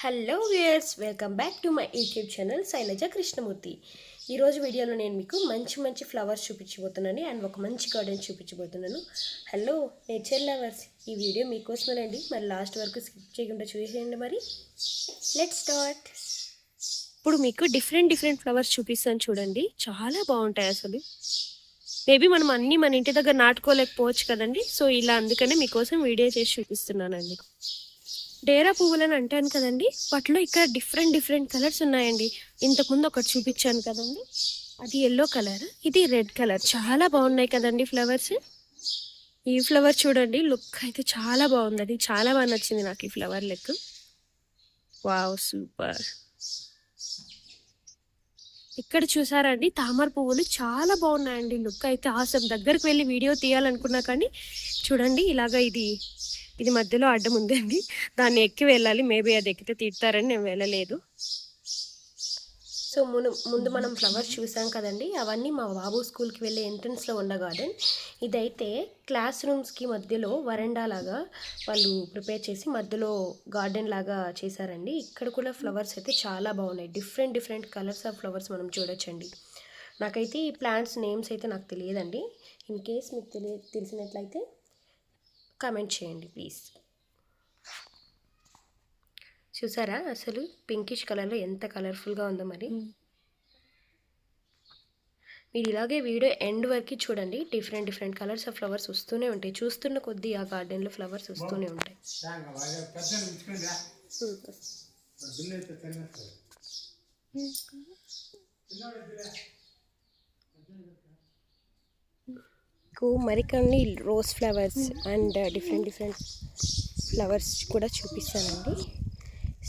Hello viewers welcome back to my YouTube channel Shailaja Krishnamurthy. ఈరోజు వీడియోలో నేను మీకు మంచి మంచి ఫ్లవర్స్ చూపించబోతున్నాను అండ్ ఒక మంచి గార్డెన్ చూపించబోతున్నాను. హలో నేచర్ లవర్స్ ఈ వీడియో మీకోసమేనండి. మరి లాస్ట్ వరకు స్కిప్ చేయకుండా చూసేయండి మరి. లెట్ స్టార్ట్ ఇప్పుడు మీకు డిఫరెంట్ డిఫరెంట్ ఫ్లవర్స్ చూపిస్తాను చూడండి. చాలా బాగుంటాయి అసలు. మేబీ మనం అన్నీ మన ఇంటి దగ్గర నాటుకోలేకపోవచ్చు కదండి. సో ఇలా అందుకనే మీకోసం వీడియో చేసి చూపిస్తున్నానండి. డేరా పువ్వులని అంటాను కదండి. వాటిలో ఇక్కడ డిఫరెంట్ డిఫరెంట్ కలర్స్ ఉన్నాయండి. ఇంతకుముందు ఒకటి చూపించాను కదండి. అది ఎల్లో కలర్ ఇది రెడ్ కలర్. చాలా బాగున్నాయి కదండి ఫ్లవర్స్. ఈ ఫ్లవర్ చూడండి లుక్ అయితే చాలా బాగుంది. అది చాలా బాగా నచ్చింది నాకు ఈ ఫ్లవర్ లెక్. Wow super. ఇక్కడ చూసారండి తామర పువ్వులు చాలా బాగున్నాయండి. లుక్ అయితే ఆసం దగ్గరికి వెళ్ళి వీడియో తీయాలనుకున్నా కానీ చూడండి ఇలాగ ఇది ఇది మధ్యలో అడ్డం ఉందండి. దాన్ని ఎక్కి వెళ్ళాలి. మేబీ అది ఎక్కితే తిడతారని నేను వెళ్ళలేదు. సో మును ముందు మనం ఫ్లవర్స్ చూసాం కదండి. అవన్నీ మా బాబు స్కూల్కి వెళ్ళే ఎంట్రన్స్లో ఉన్న గార్డెన్. ఇదైతే క్లాస్ రూమ్స్కి మధ్యలో వరండా లాగా వాళ్ళు ప్రిపేర్ చేసి మధ్యలో గార్డెన్ లాగా చేశారండి. ఇక్కడ కూడా ఫ్లవర్స్ అయితే చాలా బాగున్నాయి. Different different colours of flowers మనం చూడొచ్చండి. నాకైతే ఈ ప్లాంట్స్ నేమ్స్ అయితే నాకు తెలియదండి. ఇన్ కేస్ మీకు తెలియ తెలిసినట్లయితే కామెంట్ చేయండి ప్లీజ్. చూసారా? అసలు పింకిష్ కలర్లో ఎంత కలర్ఫుల్గా ఉందో మరి. మీరు ఇలాగే వీడియో ఎండ్ వరకు చూడండి. Different different colours of flowers వస్తూనే ఉంటాయి. చూస్తున్న కొద్దీ ఆ గార్డెన్లో ఫ్లవర్స్ వస్తూనే ఉంటాయి. మీకు మరికొన్ని rose flowers and different different flowers కూడా చూపిస్తానండి.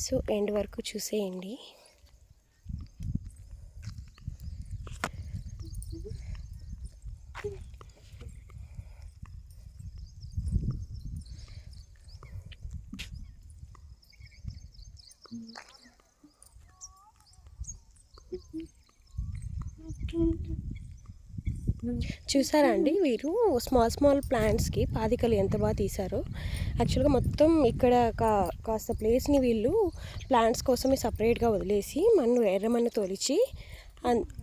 సో ఎండ్ వరకు చూసేయండి. చూసారా అండి? వీరు స్మాల్ స్మాల్ ప్లాంట్స్కి పాదికలు ఎంత బాగా తీశారో. యాక్చువల్గా మొత్తం ఇక్కడ కా కాస్త ప్లేస్ని వీళ్ళు ప్లాంట్స్ కోసమే సపరేట్గా వదిలేసి మన్ను ఎర్రమన్ను తొలిచి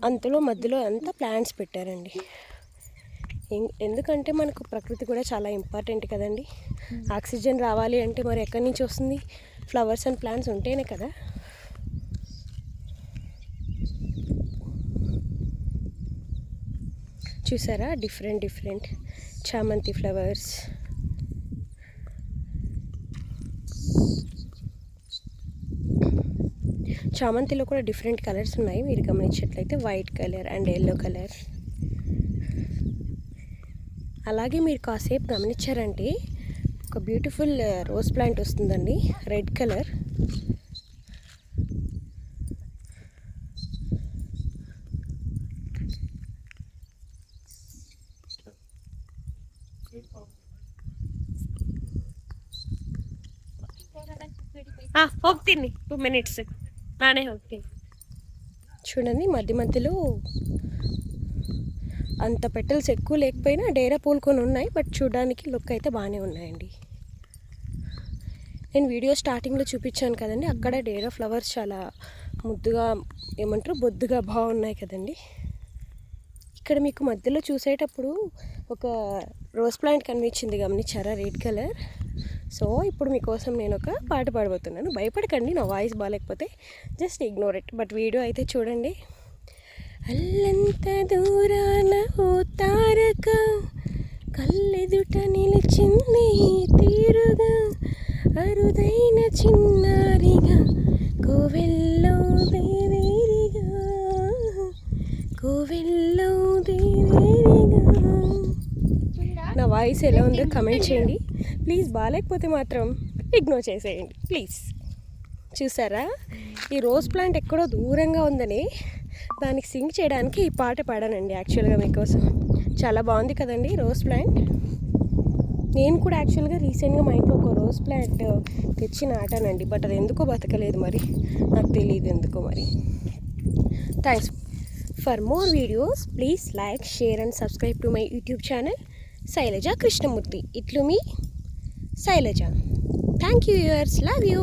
అంతలో మధ్యలో అంతా ప్లాంట్స్ పెట్టారండి. ఎందుకంటే మనకు ప్రకృతి కూడా చాలా ఇంపార్టెంట్ కదండి. ఆక్సిజన్ రావాలి అంటే మరి ఎక్కడి నుంచి వస్తుంది? ఫ్లవర్స్ అండ్ ప్లాంట్స్ ఉంటేనే కదా. చూసారా? డిఫరెంట్ డిఫరెంట్ చామంతి ఫ్లవర్స్ చామంతిలో కూడా డిఫరెంట్ కలర్స్ ఉన్నాయి. మీరు గమనించినట్లయితే white colour and yellow colour అలాగే మీరు కాసేపు గమనించారంటే ఒక బ్యూటిఫుల్ రోజ్ ప్లాంట్ వస్తుందండి. రెడ్ కలర్ ಹೋಗ್ತೀನಿ ಟೂ ಮಿನಿಟ್ಸ್ ನಾನೇ ಹೋಗ್ತೀನಿ చూడండి మధ్య మధ్యలో అంత పెటల్స్ ఎక్కువ లేకపోయినా డేరా పూలుకొని ఉన్నాయి బట్ చూడడానికి లుక్ అయితే బాగానే ఉన్నాయండి నేను వీడియో స్టార్టింగ్లో చూపించాను కదండి అక్కడ డేరా ఫ్లవర్స్ చాలా ముద్దుగా ఏమంటారు బొద్దుగా బాగున్నాయి కదండి ఇక్కడ మీకు మధ్యలో చూసేటప్పుడు ఒక రోజ్ ప్లాంట్ కనిపించింది గమనించారా? రెడ్ కలర్ సో ఇప్పుడు మీకోసం నేను ఒక పాట పాడబోతున్నాను. భయపడకండి నా వాయిస్ బాగాలేకపోతే just ignore it but video అయితే చూడండి. అల్లంత దూరాన ఓ తారక కళ్ళెదుట నిలిచింది తీరుగా అరుదైన చిన్నారిగా. వాయిస్ ఎలా ఉందో కమెంట్ చేయండి. ప్లీజ్ బాగాలేకపోతే మాత్రం ఇగ్నోర్ చేసేయండి. ప్లీజ్ చూసారా? ఈ రోజ్ ప్లాంట్ ఎక్కడో దూరంగా ఉందని దానికి సింగ్ చేయడానికి ఈ పాట పాడానండి యాక్చువల్గా మీకోసం. చాలా బాగుంది కదండి రోజ్ ప్లాంట్ నేను కూడా యాక్చువల్గా రీసెంట్గా మా ఇంట్లో ఒక రోజ్ ప్లాంట్ తెచ్చి నాటానండి బట్ అది ఎందుకో బతకలేదు మరి. నాకు తెలియదు ఎందుకో మరి. Thanks for more videos please like share and subscribe to my YouTube channel Shailaja Krishnamurthy. ఇట్లు మీ Shailaja. Thank you yours love you